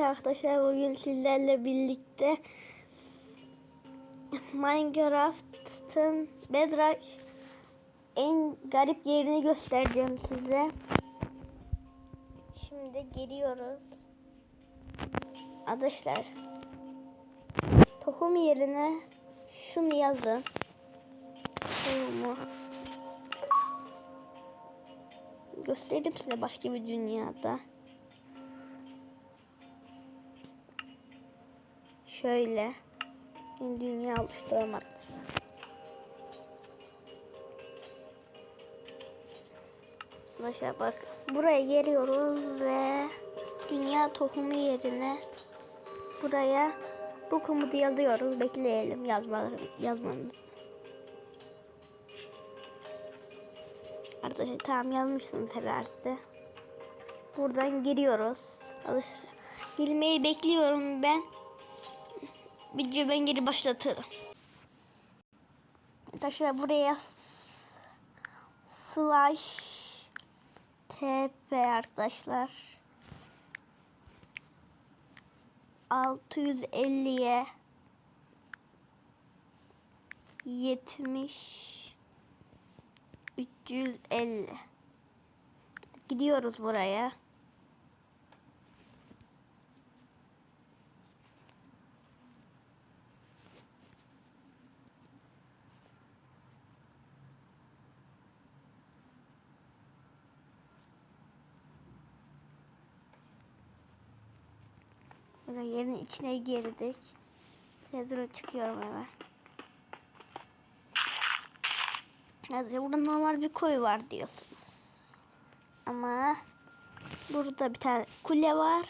Arkadaşlar bugün sizlerle birlikte Minecraft'ın Bedrock en garip yerini göstereceğim size. Şimdi geliyoruz. Arkadaşlar tohum yerine şunu yazın. Tohumu. Göstereyim size başka bir dünyada. Şöyle dünya oluşturalım arkadaşlar. Arkadaşlar bak buraya geliyoruz ve dünya tohumu yerine buraya bu komutu yazıyoruz. Bekleyelim yazmaları, yazmanızı. Arkadaşlar tamam yazmışsınız herhalde. Buradan giriyoruz. Arkadaşlar girmeyi bekliyorum ben. Videoyu ben geri başlatırım. Arkadaşlar buraya slash tp arkadaşlar 650'ye 70 350 gidiyoruz buraya. Burada yerin içine girdik. Pedro çıkıyorum hemen. Hadi burada normal bir koy var diyorsunuz. Ama burada bir tane kule var.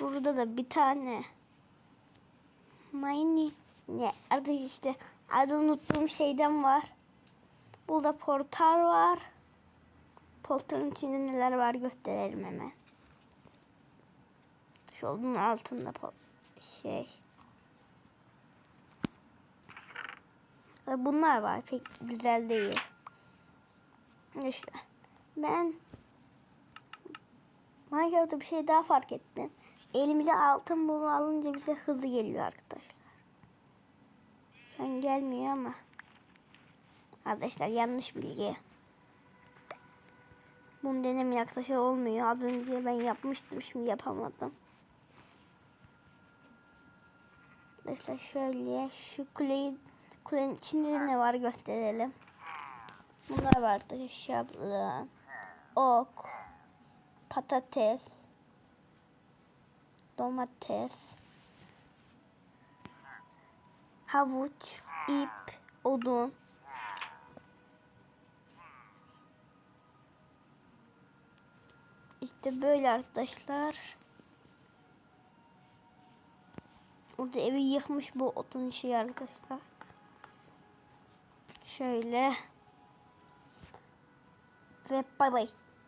Burada da bir tane mini ne artık işte adını unuttuğum şeyden var. Burada portal var. Portalın içinde neler var gösterelim hemen. Şu onun altında şey. Bunlar var. Pek güzel değil. İşte ben Minecraft'ta bir şey daha fark ettim. Elimize altın bulu alınca bize hızlı geliyor arkadaşlar. Şu an gelmiyor ama. Arkadaşlar yanlış bilgi. Bunu denemeyin arkadaşlar olmuyor. Az önce ben yapmıştım şimdi yapamadım. Arkadaşlar şöyle şu kuleyi kulenin içinde ne var gösterelim. Bunlar var arkadaşlar şablon, ok, patates, domates, havuç, ip, odun. İşte böyle arkadaşlar. Orada evi yıkmış bu otun işi arkadaşlar. Şöyle. Ve bay bay.